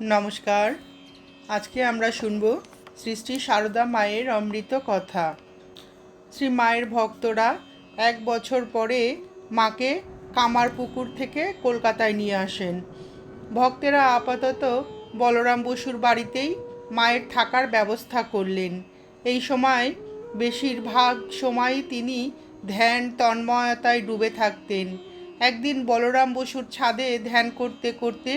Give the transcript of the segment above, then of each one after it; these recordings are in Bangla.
নমস্কার। আজকে আমরা শুনব শ্রী শ্রী সারদা মায়ের অমৃত কথা। শ্রী মায়ের ভক্তরা এক বছর পরে মাকে কামারপুকুর থেকে কলকাতায় নিয়ে আসেন। ভক্তেরা আপাতত বলরাম বসুর বাড়িতেই মায়ের থাকার ব্যবস্থা করলেন। এই সময় বেশিরভাগ সময়ই তিনি ধ্যান তন্ময়তায় ডুবে থাকতেন। একদিন বলরাম বসুর ছাদে ধ্যান করতে করতে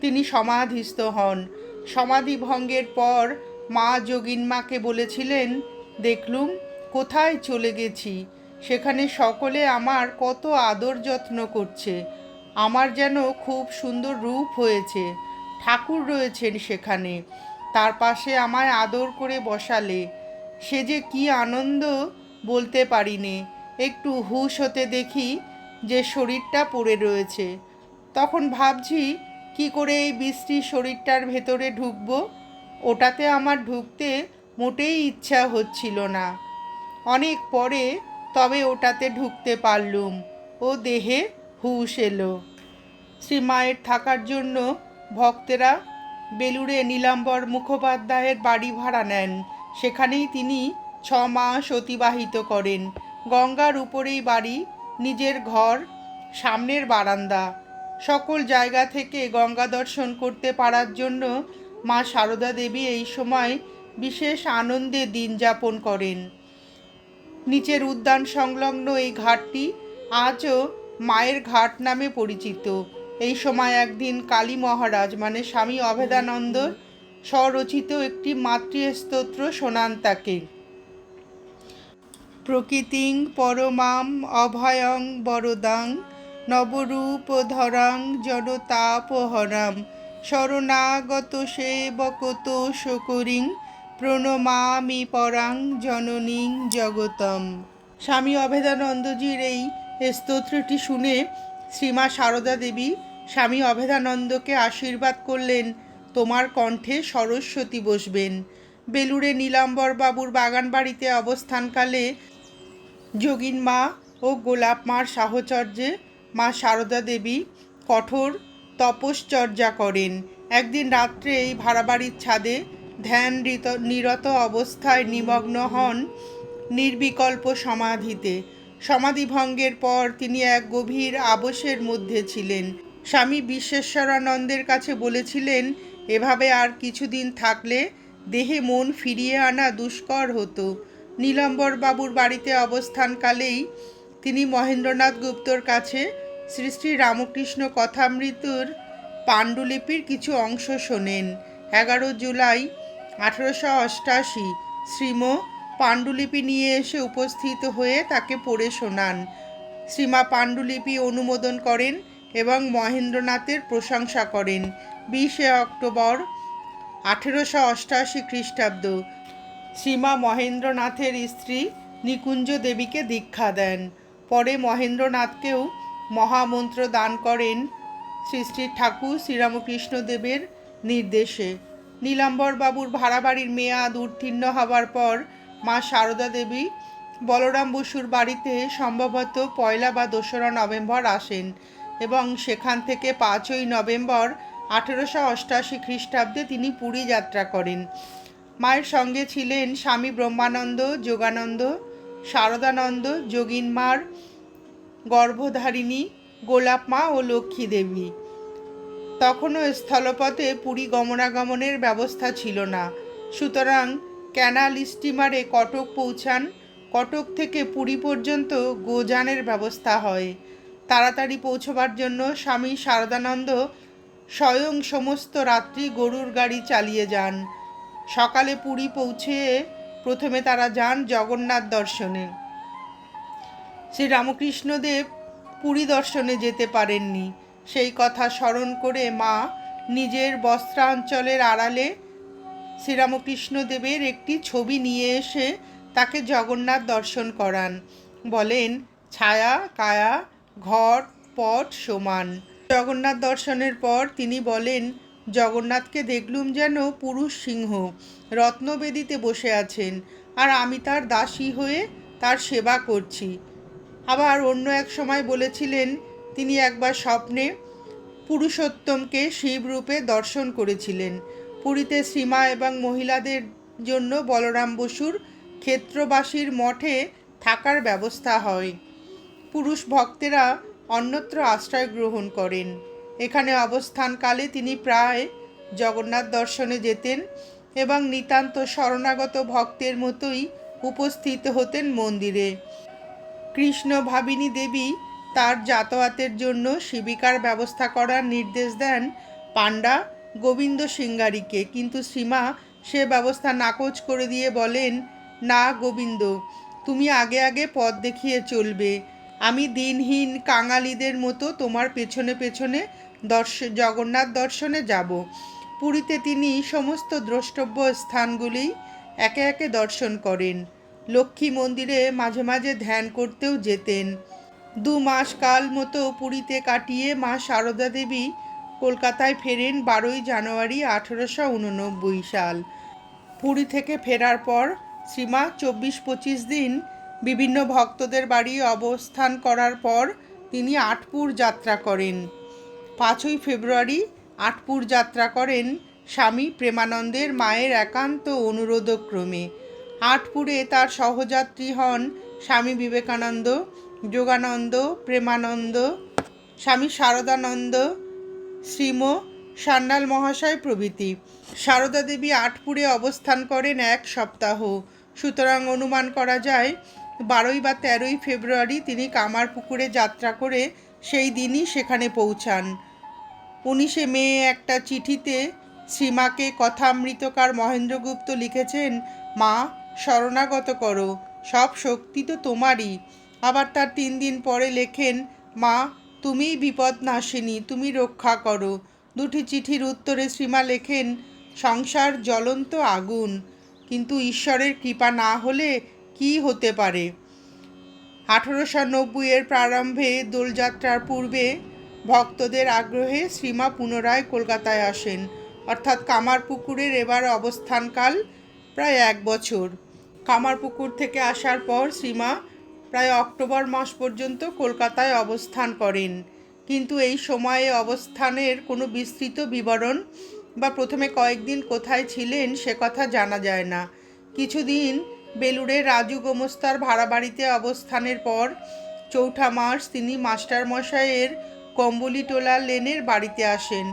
তিনি সমাধিস্থ হন। সমাধি ভঙ্গের পর মা যোগিনমাকে বলেছিলেন, দেখলুম, কোথায় চলে গেছি? সেখানে সকলে আমার কত আদর যত্ন করছে। আমার যেন খুব সুন্দর রূপ হয়েছে। ঠাকুর রয়েছেন সেখানে। তার পাশে আমায় আদর করে বসালে। সে যে কি আনন্দ বলতে পারিনে। একটু হুশ হতে দেখি যে শরীরটা পড়ে রয়েছে। তখন ভাবছি কি করে এই বৃষ্টি শরীরটার ভেতরে ঢুকবো? ওটাতে আমার ঢুকতে মোটেই ইচ্ছা হচ্ছিল না। অনেক পরে তবে ওটাতে ঢুকতে পারলুম। ও দেহে হুশ এলো। শ্রী মায়ের থাকার জন্য ভক্তেরা বেলুড়ে নীলাম্বর মুখোপাধ্যায়ের বাড়ি ভাড়া নেন। সেখানেই তিনি ছ মাস অতিবাহিত করেন। গঙ্গার উপরেই বাড়ি, নিজের ঘর, সামনের বারান্দা। সকল জায়গা থেকে গঙ্গা দর্শন করতে পারার জন্য মা সারদা দেবী এই সময় বিশেষ আনন্দে দিন যাপন করেন। নিচের উদ্যান সংলগ্ন এই ঘাটটি আজও মায়ের ঘাট নামে পরিচিত। এই সময় একদিন কালী মহারাজ মানে স্বামী অভেদানন্দ, স্বরচিত একটি মাতৃস্তোত্র শোনান তাকে। প্রকৃতিং পরমাম অভয়ং বরদাং নবরূপধরাং জনতাপহরাম। শরণাগত সেবকত শকরিং, প্রণমামি পরাং জননীং জগতম। স্বামী অভেদানন্দজির এই স্তোত্রটি শুনে শ্রীমা সারদা দেবী স্বামী অভেদানন্দকে আশীর্বাদ করলেন, তোমার কণ্ঠে সরস্বতী বসবেন। বেলুড়ে নীলাম্বর বাবুর বাগান বাড়িতে অবস্থানকালে যোগিন মা ও গোলাপ মার সাহচর্যে মা সারদা দেবী কঠোর তপশ্চর্যা করেন। একদিন রাত্রে এই ভাড়া বাড়ির ছাদে ধ্যান রিত- নিরত অবস্থায় নিমগ্ন হন নির্বিকল্প সমাধিতে। সমাধিভঙ্গের পর তিনি এক গভীর আবসের মধ্যে ছিলেন। স্বামী বিশ্বেশ্বরানন্দের কাছে বলেছিলেন, এভাবে আর কিছুদিন থাকলে দেহে মন ফিরিয়ে আনা দুষ্কর হতো। নীলম্বর বাবুর বাড়িতে অবস্থানকালেই তিনি মহেন্দ্রনাথ গুপ্তর কাছে শ্রী শ্রী রামকৃষ্ণ কথামৃতুর পাণ্ডুলিপির কিছু অংশ শোনেন। এগারো জুলাই আঠেরোশো অষ্টাশি শ্রীম পাণ্ডুলিপি নিয়ে এসে উপস্থিত হয়ে তাকে পড়ে শোনান। শ্রীমা পাণ্ডুলিপি অনুমোদন করেন এবং মহেন্দ্রনাথের প্রশংসা করেন। বিশে অক্টোবর আঠেরোশো অষ্টাশি খ্রিস্টাব্দ। শ্রীমা মহেন্দ্রনাথের স্ত্রী নিকুঞ্জ দেবীকে দীক্ষা দেন। পরে মহেন্দ্রনাথকেও মহামন্ত্র দান করেন শ্রী শ্রী ঠাকুর শ্রীরামকৃষ্ণ দেবের নির্দেশে। নীলাম্বর বাবুর ভাড়া বাড়ির মেয়াদ উত্তীর্ণ হবার পর মা সারদা দেবী বলরাম বসুর বাড়িতে সম্ভবত পয়লা বা দোসরা নভেম্বর আসেন এবং সেখান থেকে পাঁচই নভেম্বর আঠেরোশো অষ্টাশি খ্রিস্টাব্দে তিনি পুরী যাত্রা করেন। মায়ের সঙ্গে ছিলেন স্বামী ব্রহ্মানন্দ, যোগানন্দ শারদানন্দ, যোগিনমার, গর্ভধারিণী গোলাপ মা ও লক্ষ্মী দেবী তখনও স্থলপথে পুরী গমনাগমনের ব্যবস্থা ছিল না। সুতরাং ক্যানাল স্টিমারে কটক পৌঁছান, কটক থেকে পুরী পর্যন্ত গোযানের ব্যবস্থা হয়। তাড়াতাড়ি পৌঁছবার জন্য স্বামী শারদানন্দ স্বয়ং সমস্ত রাত্রি গরুর গাড়ি চালিয়ে যান। সকালে পুরী পৌঁছে প্রথমে তারা যান জগন্নাথ দর্শনে। শ্রী রামকৃষ্ণদেব পুরী দর্শনে যেতে পারেননি। সেই কথা স্মরণ করে মা নিজের বস্ত্রাঞ্চলের আড়ালে শ্রীরামকৃষ্ণদেবের একটি ছবি নিয়ে এসে তাকে জগন্নাথ দর্শন করান। বলেন, ছায়া, কায়া ঘট পট সমান। জগন্নাথ দর্শনের পর তিনি বলেন, জগন্নাথকে দেখলুম যেন পুরুষ সিংহ। রত্নবেদিতে বসে আছেন। আর আমি তার দাসী হয়ে তার সেবা করছি। আবার অন্য এক সময় বলেছিলেন, তিনি একবার স্বপ্নে পুরুষোত্তমকে শিবরূপে দর্শন করেছিলেন। পুরীতে সীমা এবং মহিলাদের জন্য বলরাম বসুর ক্ষেত্রবাসীর মঠে থাকার ব্যবস্থা হয়। পুরুষ ভক্তেরা অন্যত্র আশ্রয় গ্রহণ করেন। এখানে অবস্থানকালে তিনি প্রায় জগন্নাথ দর্শনে যেতেন। এবং নিতান্ত শরণাগত ভক্তের মতোই উপস্থিত হতেন মন্দিরে। কৃষ্ণ ভাবিনী দেবী তার যাতায়াতের জন্য শিবিকার ব্যবস্থা করার নির্দেশ দেন পাণ্ডা গোবিন্দ সিঙ্গারিকে। কিন্তু সীমা সে ব্যবস্থা নাকচ করে দিয়ে বলেন, না গোবিন্দ, তুমি আগে আগে পথ দেখিয়ে চলবে। আমি দিনহীন কাঙালিদের মতো তোমার পেছনে পেছনে দর্শ, জগন্নাথ দর্শনে যাব। পুরীতে তিনি সমস্ত দ্রষ্টব্য স্থানগুলি একে একে দর্শন করেন। লক্ষ্মী মন্দিরে মাঝে মাঝে ধ্যান করতেও যেতেন। দু মাস কাল মতো পুরীতে কাটিয়ে মা সারদা দেবী কলকাতায় ফেরেন বারোই জানুয়ারি আঠেরোশো উননব্বই সাল। পুরী থেকে ফেরার পর শ্রীমা চব্বিশ পঁচিশ দিন বিভিন্ন ভক্তদের বাড়ি অবস্থান করার পর তিনি আটপুর যাত্রা করেন। পাঁচই ফেব্রুয়ারি আটপুর যাত্রা করেন স্বামী প্রেমানন্দের মায়ের একান্ত অনুরোধক্রমে। আটপুরে তার সহযাত্রী হন স্বামী বিবেকানন্দ, যোগানন্দ, প্রেমানন্দ, স্বামী শারদানন্দ, শ্রীম সান্যাল মহাশয় প্রভৃতি। সারদা দেবী আটপুরে অবস্থান করেন এক সপ্তাহ। সুতরাং অনুমান করা যায়, বারোই বা তেরোই ফেব্রুয়ারি তিনি কামারপুকুরে যাত্রা করে সেই দিনই সেখানে পৌঁছান। উনিশে মে একটা চিঠিতে সীমাকে কথামৃতকার মহেন্দ্রগুপ্ত লিখেছেন, মা, শরণাগত করো, সব শক্তি তো তোমারই। আবার তার তিন দিন পরে লেখেন, মা, তুমিই বিপদ নাশিনী, তুমি রক্ষা করো। দুটি চিঠির উত্তরে শ্রীমা লেখেন, সংসার জ্বলন্ত আগুন, কিন্তু ঈশ্বরের কৃপা না হলে কি হতে পারে? আঠেরোশো নব্বইয়ের প্রারম্ভে দোলযাত্রার পূর্বে ভক্তদের আগ্রহে শ্রীমা পুনরায় কলকাতায় আসেন। অর্থাৎ কামারপুকুরের এবার অবস্থানকাল প্রায় এক বছর। কামারপুকুর থেকে আসার পর শ্রীমা প্রায় অক্টোবর মাস পর্যন্ত কলকাতায় অবস্থান করেন। কিন্তু এই সময়ে অবস্থানের কোনো বিস্তৃত বিবরণ বা প্রথমে কয়েকদিন কোথায় ছিলেন সে কথা জানা যায় না। কিছুদিন বেলুড়ের রাজু গোমস্তার ভাড়া বাড়িতে অবস্থানের পর চৌঠা মার্চ তিনি মাস্টারমশাইয়ের কম্বলিটোলা লেনের বাড়িতে আসেন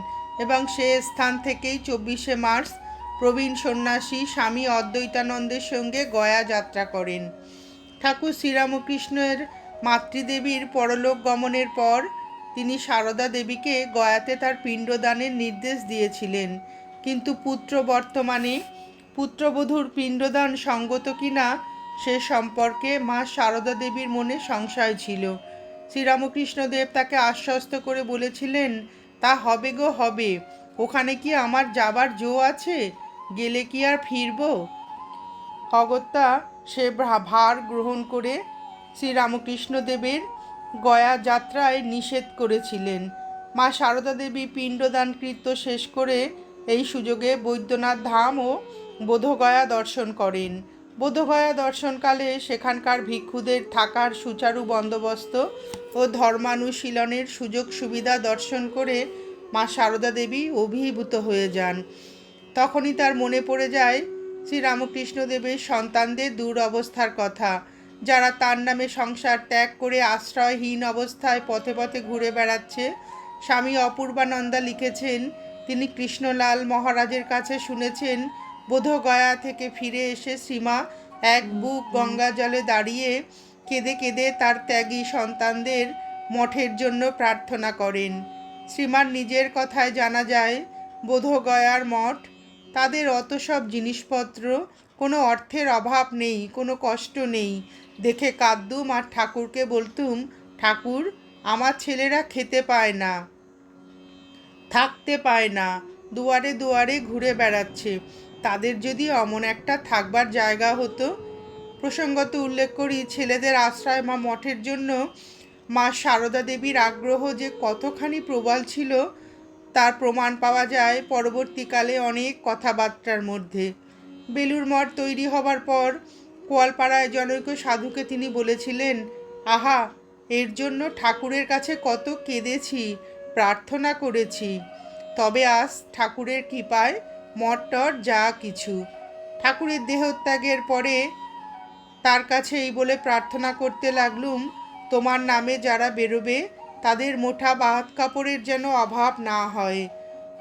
এবং সে স্থান থেকেই চব্বিশে মার্চ প্রবীণ সন্ন্যাসী স্বামী অদ্বৈতানন্দের সঙ্গে গয়া যাত্রা করেন। ঠাকুর শ্রীরামকৃষ্ণের মাতৃদেবীর পরলোক গমনের পর তিনি সারদা দেবীকে গয়াতে তার পিণ্ডদানের নির্দেশ দিয়েছিলেন। কিন্তু পুত্র বর্তমানে পুত্রবধূর পিণ্ডদান সঙ্গত কিনা সে সম্পর্কে মা সারদা দেবীর মনে সংশয় ছিল। শ্রীরামকৃষ্ণদেব তাকে আশ্বস্ত করে বলেছিলেন, তা হবে গো, হবে। ওখানে কি আমার যাবার জো আছে? গেলে কি আর ফিরবো? অগত্যা সে ভার গ্রহণ করে শ্রীরামকৃষ্ণদেবের গয়া যাত্রায় নিষেধ করেছিলেন। মা সারদা দেবী পিণ্ডদান কৃত্য শেষ করে এই সুযোগে বৈদ্যনাথ ধাম ও বোধগয়া দর্শন করেন। বোধগয়া দর্শনকালে সেখানকার ভিক্ষুদের থাকার সুচারু বন্দোবস্ত ও ধর্মানুশীলনের সুযোগ সুবিধা দর্শন করে মা সারদা দেবী অভিভূত হয়ে যান। তখনই তার মনে পড়ে যায়, শ্রীরামকৃষ্ণদেবের সন্তানদের দূর অবস্থার কথা। যারা তার নামে সংসার ত্যাগ করে আশ্রয়হীন অবস্থায় পথে পথে ঘুরে বেড়াচ্ছে, স্বামী অপূর্বানন্দা লিখেছেন, তিনি কৃষ্ণলাল মহারাজের কাছে শুনেছেন বোধগয়া থেকে ফিরে এসে সীমা এক বুক গঙ্গা জলে দাঁড়িয়ে কেঁদে কেঁদে তার ত্যাগী সন্তানদের মঠের জন্য প্রার্থনা করেন। শ্রীমার নিজের কথায় জানা যায়, বোধগয়ার মঠ, তাদের অত সব জিনিসপত্র, কোনো অর্থের অভাব নেই, কোনো কষ্ট নেই। দেখে কাঁদতুম আর ঠাকুরকে বলতুম, ঠাকুর, আমার ছেলেরা খেতে পায় না, থাকতে পায় না, দুয়ারে দুয়ারে ঘুরে বেড়াচ্ছে। তাদের যদি অমন একটা থাকবার জায়গা হতো, প্রসঙ্গত উল্লেখ করি, ছেলেদের আশ্রয় মা মঠের জন্য মা সারদা দেবীর আগ্রহ যে কতখানি প্রবল ছিল, তার প্রমাণ পাওয়া যায় পরবর্তীকালে অনেক কথাবার্তার মধ্যে। বেলুর মঠ তৈরি হবার পর কোয়ালপাড়ায় জনৈক সাধুকে তিনি বলেছিলেন, আহা, এর জন্য ঠাকুরের কাছে কত কেঁদেছি, প্রার্থনা করেছি। তবে আজ ঠাকুরের কৃপায় মটর যা কিছু। ঠাকুরের দেহত্যাগের পরে তার কাছে এই বলে প্রার্থনা করতে লাগলুম, তোমার নামে যারা বেরোবে, তাদের মোটা বাহাত কাপড়ের যেন অভাব না হয়।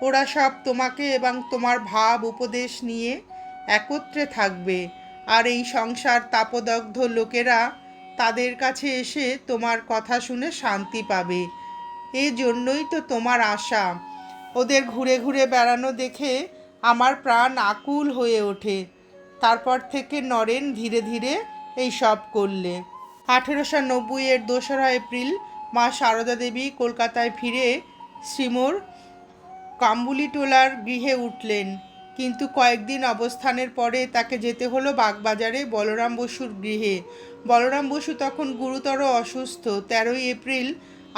ওরা সব তোমাকে এবং তোমার ভাব উপদেশ নিয়ে একত্রে থাকবে। আর এই সংসার তাপদগ্ধ লোকেরা তাদের কাছে এসে তোমার কথা শুনে শান্তি পাবে। এই জন্যই তো তোমার আশা। ওদের ঘুরে ঘুরে বেড়ানো দেখে আমার প্রাণ আকুল হয়ে ওঠে। তারপর থেকে নরেন ধীরে ধীরে এই সব করলে। আঠেরোশো নব্বইয়ের দোসরা এপ্রিল মা সারদা দেবী কলকাতায় ফিরে শ্রীমোর কাম্বুলিটোলার গৃহে উঠলেন। কিন্তু কয়েকদিন অবস্থানের পরে তাকে যেতে হলো বাগবাজারে বলরাম বসুর গৃহে। বলরাম বসু তখন গুরুতর অসুস্থ। তেরোই এপ্রিল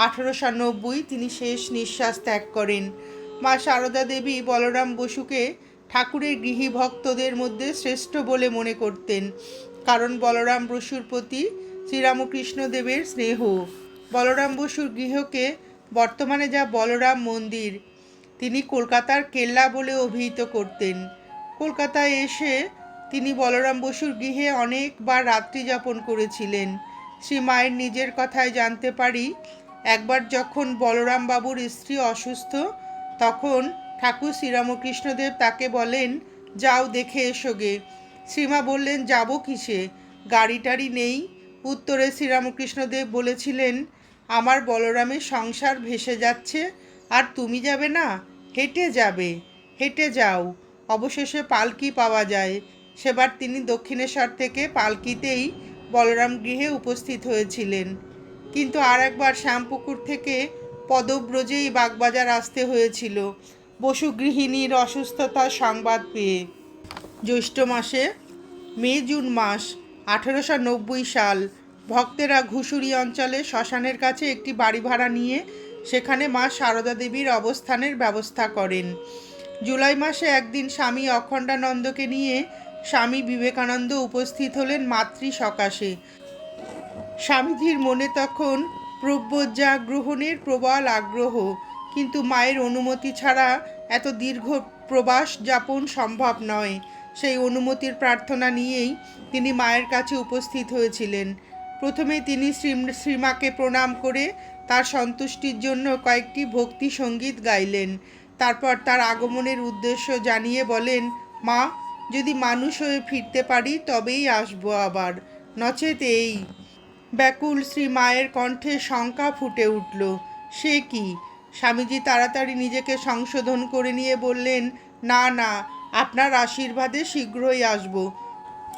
আঠেরোশো নব্বই তিনি শেষ নিঃশ্বাস ত্যাগ করেন। মা সারদা দেবী বলরাম বসুকে ঠাকুরের গৃহী ভক্তদের মধ্যে শ্রেষ্ঠ বলে মনে করতেন। কারণ বলরাম বসুর প্রতি শ্রীরামকৃষ্ণ দেবের স্নেহ। বলরাম বসুর গৃহকে বর্তমানে যা বলরাম মন্দির, তিনি কলকাতার কেল্লা বলে অভিহিত করতেন। কলকাতায় এসে তিনি বলরাম বসুর গৃহে অনেকবার রাত্রি যাপন করেছিলেন। শ্রী মায়ের নিজের কথায় জানতে পারি, একবার যখন বলরাম বাবুর স্ত্রী অসুস্থ তখন ঠাকুর শ্রীরামকৃষ্ণদেব তাকে বলেন, যাও দেখে এসো গে। শ্রীমা বললেন, যাব কিসে? গাড়ি টাড়ি নেই। উত্তরে শ্রীরামকৃষ্ণদেব বলেছিলেন, আমার বলরামের সংসার ভেসে যাচ্ছে, আর তুমি যাবে না? হেঁটে যাবে, হেঁটে যাও। অবশেষে পালকি পাওয়া যায়। সেবার তিনি দক্ষিণেশ্বর থেকে পালকিতেই বলরাম গৃহে উপস্থিত হয়েছিলেন। কিন্তু আর একবার শ্যামপুকুর থেকে পদব্রজেই বাগবাজার আসতে হয়েছিল। বসু গৃহিণীর অসুস্থতার সংবাদ পেয়ে। জ্যৈষ্ঠ মাসে, মে, জুন মাস, আঠেরোশো নব্বই সাল, ভক্তেরা ঘুষুরি অঞ্চলে শ্মশানের কাছে একটি বাড়ি ভাড়া নিয়ে সেখানে মা সারদা দেবীর অবস্থানের ব্যবস্থা করেন। জুলাই মাসে একদিন স্বামী অখণ্ডানন্দকে নিয়ে স্বামী বিবেকানন্দ উপস্থিত হলেন মাতৃ সকাশে স্বামীজির মনে তখন প্রব্রজ্জা গ্রহণের প্রবল আগ্রহ। কিন্তু মায়ের অনুমতি ছাড়া এত দীর্ঘ প্রবাস যাপন সম্ভব নয়। সেই অনুমতির প্রার্থনা নিয়েই তিনি মায়ের কাছে উপস্থিত হয়েছিলেন। প্রথমে তিনি শ্রী শ্রীমাকে প্রণাম করে তার সন্তুষ্টির জন্য কয়েকটি ভক্তি সংগীত গাইলেন। তারপর তার আগমনের উদ্দেশ্য জানিয়ে বলেন, মা, যদি মানুষ হয়ে ফিরতে পারি তবেই আসব আবার। নচেত এই ব্যাকুল শ্রী মায়ের কণ্ঠে শঙ্কা ফুটে উঠল। সে কি? স্বামীজি তাড়াতাড়ি নিজেকে সংশোধন করে নিয়ে বললেন, না না, আপনার আশীর্বাদে শীঘ্রই আসব।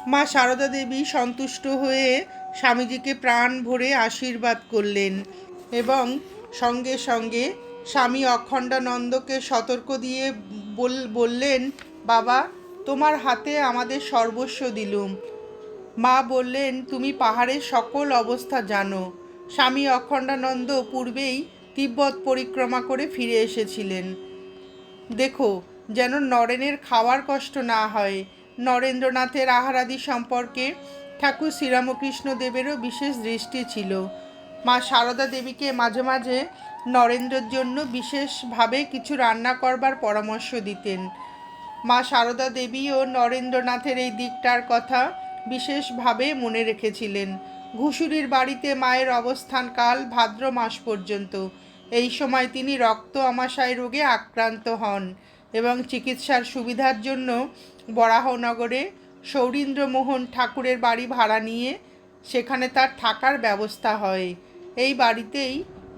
মা সারদা দেবী সন্তুষ্ট হয়ে স্বামীজিকে প্রাণ ভরে আশীর্বাদ করলেন এবং সঙ্গে সঙ্গে স্বামী অখণ্ডানন্দকে সতর্ক দিয়ে বল, বললেন, বাবা, তোমার হাতে আমাদের সর্বস্ব দিলুম। মা বললেন, তুমি পাহাড়ের সকল অবস্থা জানো। স্বামী অখণ্ডানন্দ পূর্বেই তিব্বত পরিক্রমা করে ফিরে এসেছিলেন। দেখো, যেন নরেনের খাওয়ার কষ্ট না হয়। নরেন্দ্রনাথের আহারাদি সম্পর্কে ঠাকুর শ্রীরামকৃষ্ণ দেবেরও বিশেষ দৃষ্টি ছিল। মা সারদা দেবীকে মাঝে মাঝে নরেন্দ্রের জন্য বিশেষভাবে কিছু রান্না করবার পরামর্শ দিতেন। মা সারদা দেবীও নরেন্দ্রনাথের এই দিকটার কথা বিশেষভাবে মনে রেখেছিলেন। ঘুষুরির বাড়িতে মায়ের অবস্থানকাল ভাদ্র মাস পর্যন্ত। এই সময় তিনি রক্ত আমাশয় রোগে আক্রান্ত হন এবং চিকিৎসার সুবিধার জন্য বরাহনগরে সৌরীন্দ্রমোহন ঠাকুরের বাড়ি ভাড়া নিয়ে সেখানে তার থাকার ব্যবস্থা হয়। এই বাড়িতেই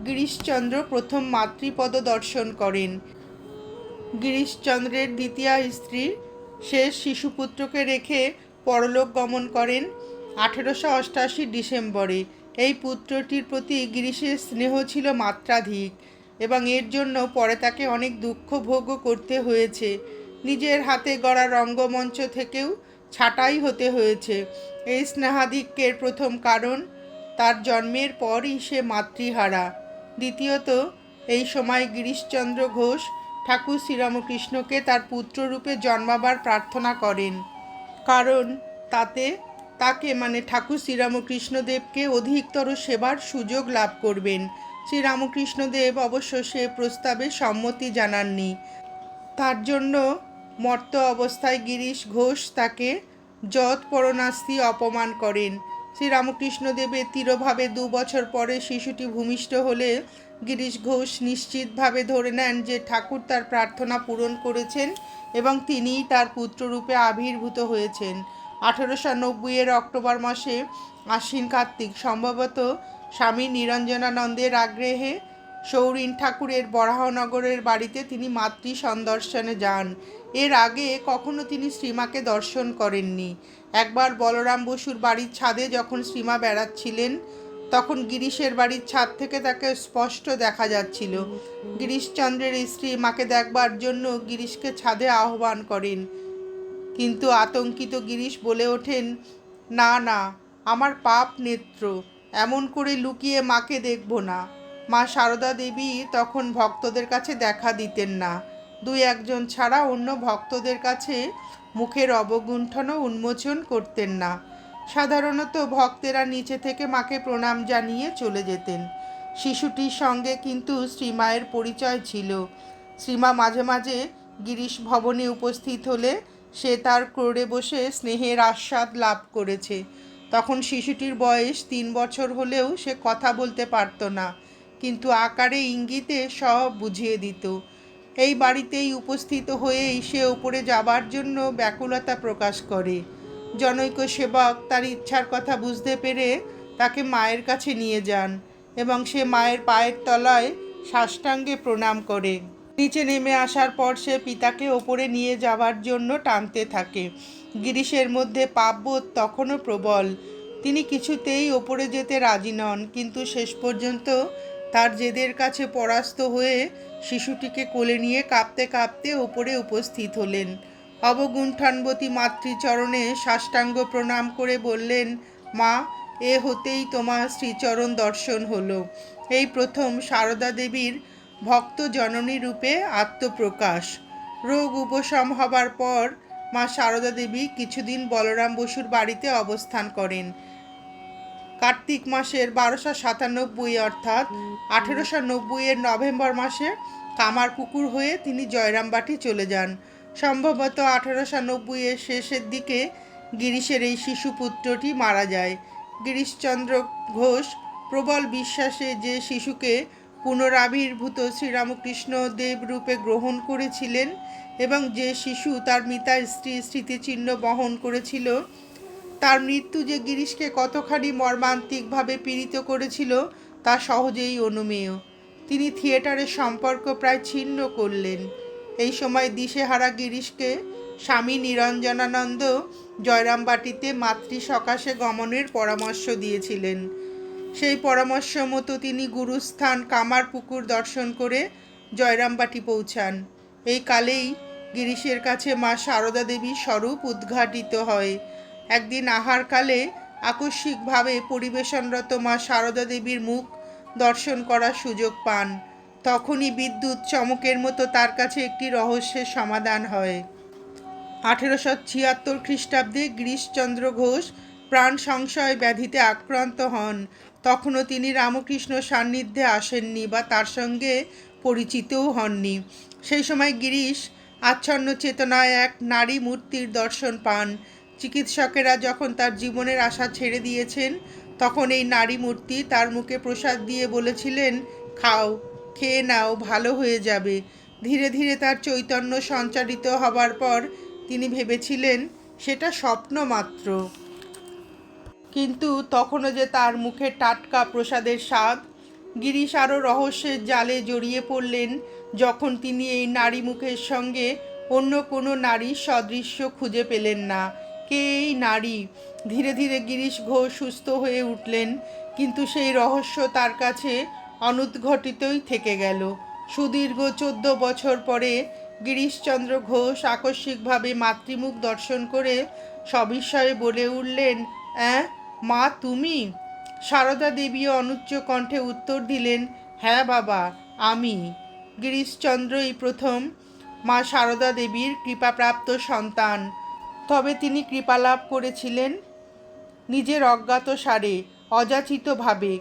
গিরিশচন্দ্র প্রথম মাতৃপদ দর্শন করেন। গিরিশচন্দ্রের দ্বিতীয় স্ত্রী শেষ শিশুপুত্রকে রেখে পরলোক গমন করেন আঠেরোশো অষ্টাশি ডিসেম্বরে। এই পুত্রটির প্রতি গিরিশের স্নেহ ছিল মাত্রাধিক এবং এর জন্য পরে তাকে অনেক দুঃখ ভোগও করতে হয়েছে। নিজের হাতে গড়া রঙ্গমঞ্চ থেকেও ছাঁটাই হতে হয়েছে। এই স্নেহাধিক্যের প্রথম কারণ তার জন্মের পরই সে মাতৃহারা। দ্বিতীয়ত, এই সময় গিরিশচন্দ্র ঘোষ ঠাকুর শ্রীরামকৃষ্ণকে তার পুত্ররূপে জন্মাবার প্রার্থনা করেন। কারণ তাতে, তাকে মানে ঠাকুর শ্রীরামকৃষ্ণদেবকে অধিকতর সেবার সুযোগ লাভ করবেন। শ্রীরামকৃষ্ণদেব অবশ্য সে প্রস্তাবে সম্মতি জানাননি। তার জন্য মর্ত অবস্থায় গিরিশ ঘোষ তাকে যৎপরণাস্তি অপমান করেন। শ্রীরামকৃষ্ণদেবের তিরোভাবে দু বছর পরে শিশুটি ভূমিষ্ঠ হলে গিরিশ ঘোষ নিশ্চিতভাবে ধরে নেন যে ঠাকুর তার প্রার্থনা পূরণ করেছেন এবং তিনিই তার পুত্ররূপে আবির্ভূত হয়েছেন। আঠেরোশো নব্বইয়ের অক্টোবর মাসে আশ্বিন কার্তিক সম্ভবত স্বামী নিরঞ্জনানন্দের আগ্রহে সৌরিন ঠাকুরের বরাহনগরের বাড়িতে তিনি মাতৃ সন্দর্শনে যান। এর আগে কখনো তিনি শ্রীমাকে দর্শন করেননি। একবার বলরাম বসুর বাড়ির ছাদে যখন শ্রীমা বেড়াচ্ছিলেন, তখন গিরিশের বাড়ির ছাদ থেকে তাকে স্পষ্ট দেখা যাচ্ছিল। গিরিশচন্দ্রের স্ত্রী মাকে দেখবার জন্য গিরিশকে ছাদে আহ্বান করেন। কিন্তু আতঙ্কিত গিরিশ বলে ওঠেন, না না, আমার পাপ নেত্র, এমন করে লুকিয়ে মাকে দেখব না। মা সারদা দেবী তখন ভক্তদের কাছে দেখা দিতেন না। দুই একজন ছাড়া অন্য ভক্তদের কাছে মুখের অবগুণ্ঠনও উন্মোচন করতেন না। সাধারণত ভক্তেরা নিচে থেকে মাকে প্রণাম জানিয়ে চলে যেতেন। শিশুটির সঙ্গে কিন্তু শ্রীমায়ের পরিচয় ছিল। শ্রীমা মাঝে মাঝে গিরিশ ভবনে উপস্থিত হলে সে তার ক্রোড়ে বসে স্নেহের আস্বাদ লাভ করেছে। তখন শিশুটির বয়স তিন বছর হলেও সে কথা বলতে পারত না, কিন্তু আকারে ইঙ্গিতে সব বুঝিয়ে দিত। এই বাড়িতেই উপস্থিত হয়েই সে ওপরে যাবার জন্য ব্যাকুলতা প্রকাশ করে। জনৈক সেবক তার ইচ্ছার কথা বুঝতে পেরে তাকে মায়ের কাছে নিয়ে যান এবং সে মায়ের পায়ের তলায় সাষ্টাঙ্গে প্রণাম করে। নিচে নেমে আসার পর সে পিতাকে ওপরে নিয়ে যাওয়ার জন্য টানতে থাকে। গিরিশের মধ্যে পাপবোধ তখনও প্রবল। তিনি কিছুতেই ওপরে যেতে রাজি নন, কিন্তু শেষ পর্যন্ত তার জেদের কাছে পরাস্ত হয়ে শিশুটিকে কোলে নিয়ে কাঁপতে কাঁপতে ওপরে উপস্থিত হলেন। অবগুণ্ঠানবতী মাতৃচরণে সাষ্টাঙ্গ প্রণাম করে বললেন, মা, এ হতেই তোমার শ্রীচরণ দর্শন হলো। এই প্রথম সারদা দেবীর ভক্ত জননী রূপে আত্মপ্রকাশ। রোগ উপশম হবার পর মা সারদা দেবী কিছুদিন বলরাম বসুর বাড়িতে অবস্থান করেন। কার্তিক মাসের বারোশো সাতানব্বই অর্থাৎ আঠেরোশো নব্বইয়ের নভেম্বর মাসে কামারপুকুর হয়ে তিনি জয়রামবাটি চলে যান। সম্ভবত আঠেরোশো নব্বইয়ের শেষের দিকে গিরিশের এই শিশুপুত্রটি মারা যায়। গিরিশচন্দ্র ঘোষ, প্রবল বিশ্বাসে যে শিশুকে পুনরাবির্ভূত শ্রীরামকৃষ্ণ দেব রূপে গ্রহণ করেছিলেন এবং যে শিশু তার মিতার স্ত্রী স্মৃতিচিহ্ন বহন করেছিল তার মৃত্যু যে গিরিশকে কতখানি মর্মান্তিকভাবে পীড়িত করেছিল, তা সহজেই অনুমেয়। তিনি থিয়েটারের সম্পর্ক প্রায় ছিন্ন করলেন। এই সময় দিশেহারা গিরিশকে স্বামী নিরঞ্জনানন্দ জয়রামবাটিতে মাতৃ সকাশে গমনের পরামর্শ দিয়েছিলেন। সেই পরামর্শ মতো তিনি গুরুস্থান কামারপুকুর দর্শন করে জয়রামবাটি পৌঁছান। এই কালেই গিরিশের কাছে মা সারদা দেবীর স্বরূপ উদ্ঘাটিত হয়। একদিন আহারকালে আকস্মিকভাবে পরিবেশনরত মা সারদা দেবীর মুখ দর্শন করার সুযোগ পান। তখনই বিদ্যুৎ চমকের মতো তার কাছে একটি রহস্যের সমাধান হয়। আঠেরোশো ছিয়াত্তর খ্রিস্টাব্দে গিরিশচন্দ্র ঘোষ প্রাণ সংশয় ব্যাধিতে আক্রান্ত হন। তখনও তিনি রামকৃষ্ণ সান্নিধ্যে আসেননি বা তার সঙ্গে পরিচিতও হননি। সেই সময় গিরিশ আচ্ছন্ন চেতনায় এক নারী মূর্তির দর্শন পান। চিকিৎসকেরা যখন তার জীবনের আশা ছেড়ে দিয়েছেন, তখন এই নারী মূর্তি তার মুখে প্রসাদ দিয়ে বলেছিলেন, খাও, খেয়ে নাও, ভালো হয়ে যাবে। ধীরে ধীরে তার চৈতন্য সঞ্চারিত হবার পর তিনি ভেবেছিলেন, সেটা স্বপ্ন মাত্র। কিন্তু তখনও যে তার মুখে টাটকা প্রসাদের স্বাদ, গিরিশ আরও রহস্যের জালে জড়িয়ে পড়লেন যখন তিনি এই নারী মুখের সঙ্গে অন্য কোনো নারীর সদৃশ্য খুঁজে পেলেন না। এই নারী। ধীরে ধীরে গিরিশ ঘোষ সুস্থ হয়ে উঠলেন, কিন্তু সেই রহস্য তার কাছে অনুদ্ঘটিতই থেকে গেল। সুদীর্ঘ চোদ্দ বছর পরে গিরিশচন্দ্র ঘোষ আকস্মিকভাবে মাতৃমুখ দর্শন করে সবিস্ময়ে বলে উঠলেন, অ্যাঁ, মা, তুমি? সারদা দেবী অনুচ্চ কণ্ঠে উত্তর দিলেন হ্যাঁ বাবা, আমি। গিরিশচন্দ্রই প্রথম মা সারদা দেবীর কৃপাপ্রাপ্ত সন্তান। তবে তিনি কৃপালাভ করেছিলেন। নিজের অজ্ঞাত সারে, অযাচিতভাবে।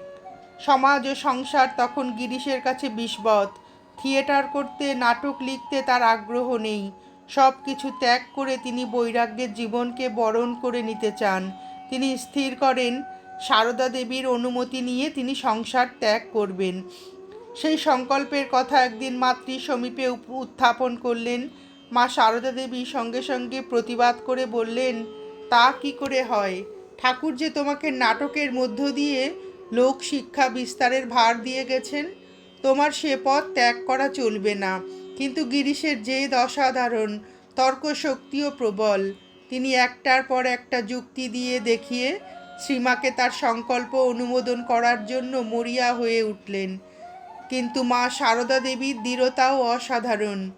সমাজ ও সংসার তখন গিরিশের কাছে বিষবৎ। থিয়েটার করতে, নাটক লিখতে তার আগ্রহ নেই। সব কিছু ত্যাগ করে তিনি বৈরাগ্যের জীবনকে বরণ করে নিতে চান। তিনি স্থির করেন, সারদা দেবীর অনুমতি নিয়ে তিনি সংসার ত্যাগ করবেন। সেই সংকল্পের কথা একদিন মাতৃ সমীপে উত্থাপন করলেন। মা সারদা দেবী সঙ্গে সঙ্গে প্রতিবাদ করে বললেন, তা কি করে হয়? ঠাকুর যে তোমাকে নাটকের মধ্য দিয়ে লোক শিক্ষা বিস্তারের ভার দিয়ে গেছেন, তোমার সে পথ ত্যাগ করা চলবে না। কিন্তু গিরিশের জেদ অসাধারণ তর্ক শক্তিও প্রবল, তিনি একটার পর একটা যুক্তি দিয়ে দেখিয়ে শ্রীমাকে তার সংকল্প অনুমোদন করার জন্য মরিয়া হয়ে উঠলেন। কিন্তু মা সারদা দেবীর দৃঢ়তাও অসাধারণ।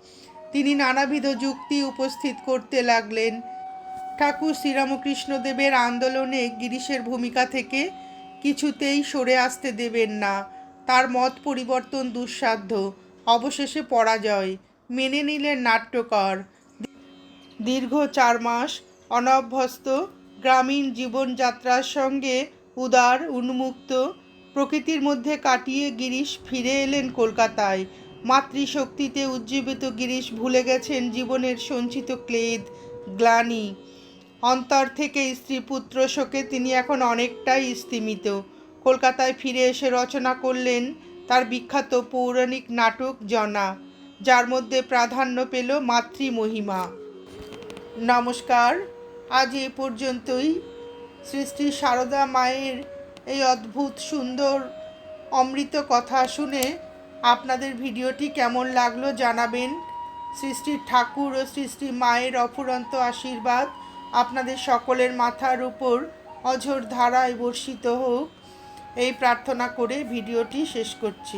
তিনি নানাবিধ যুক্তি উপস্থিত করতে লাগলেন। ঠাকুর শ্রীরামকৃষ্ণদেবের আন্দোলনে গিরিশের ভূমিকা থেকে কিছুতেই সরে আসতে দেবেন না। তার মত পরিবর্তন দুঃসাধ্য, অবশেষে পরাজয়। মেনে নিলেন নাট্যকর। দীর্ঘ চার মাস অনভ্যস্ত গ্রামীণ জীবনযাত্রার সঙ্গে উদার, উন্মুক্ত প্রকৃতির মধ্যে কাটিয়ে গিরিশ ফিরে এলেন কলকাতায়। মাতৃশক্তিতে উজ্জীবিত গিরিশ ভুলে গেছেন জীবনের সঞ্চিত ক্লেদ, গ্লানি। অন্তর থেকে স্ত্রী পুত্র শোকে তিনি এখন অনেকটাই স্তিমিত। কলকাতায় ফিরে এসে রচনা করলেন তার বিখ্যাত পৌরাণিক নাটক জনা, যার মধ্যে প্রাধান্য পেল মাতৃমহিমা। নমস্কার, আজ এ পর্যন্তই। শ্রী সারদা মায়ের এই অদ্ভুত সুন্দর অমৃত কথা শুনে আপনাদের ভিডিওটি কেমন লাগল জানাবেন। শ্রী ঠাকুর ও শ্রী মায়ের অফুরন্ত আশীর্বাদ আপনাদের সকলের মাথার উপর অঝোর ধারায় বর্ষিত হোক। এই প্রার্থনা করে ভিডিওটি শেষ করছি।